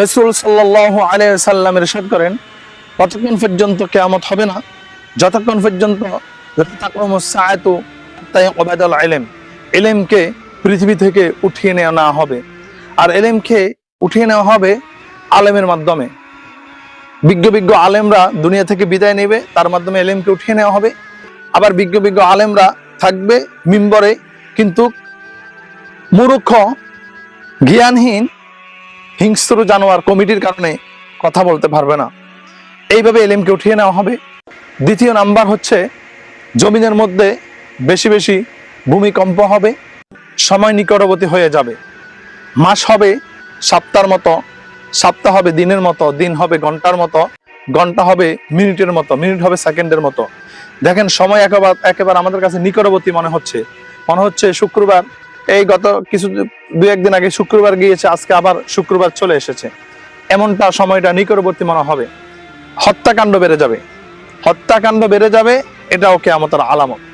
রসুল সাল্লাহ আলিয়াল্লাম ইরশাদ করেন, ততক্ষণ পর্যন্ত কেয়ামত হবে না। যতক্ষণ পর্যন্ত ওবায়দুল এলেমকে পৃথিবী থেকে উঠিয়ে নেওয়া হবে। আর এলেমকে উঠিয়ে নেওয়া হবে আলেমের মাধ্যমে। বিজ্ঞ বিজ্ঞ আলেমরা দুনিয়া থেকে বিদায় নেবে, তার মাধ্যমে এলেমকে উঠিয়ে নেওয়া হবে। আবার বিজ্ঞ বিজ্ঞ আলেমরা থাকবে মিম্বরে, কিন্তু মূর্খ, জ্ঞানহীন হিংস্র জানোয়ার কমিটির কারণে কথা বলতে পারবে না। এইভাবে এলিমকে উঠিয়ে নেওয়া হবে। দ্বিতীয় নাম্বার হচ্ছে, জমিনের মধ্যে বেশি বেশি ভূমিকম্প হবে, সময় নিকটবর্তী হয়ে যাবে। মাস হবে সপ্তাহের মতো, সপ্তাহ হবে দিনের মতো, দিন হবে ঘণ্টার মতো, ঘণ্টা হবে মিনিটের মতো, মিনিট হবে সেকেন্ডের মতো। দেখেন, সময় একেবারে একেবারে আমাদের কাছে নিকটবর্তী মনে হচ্ছে। মনে হচ্ছে শুক্রবার এই গত কিছু দু একদিন আগে শুক্রবার গিয়েছে, আজকে আবার শুক্রবার চলে এসেছে। এমনটা সময়টা নিকটবর্তী মনে হবে। হত্যাকাণ্ড বেড়ে যাবে। হত্যাকাণ্ড বেড়ে যাবে, এটাও কেয়ামতের আলামত।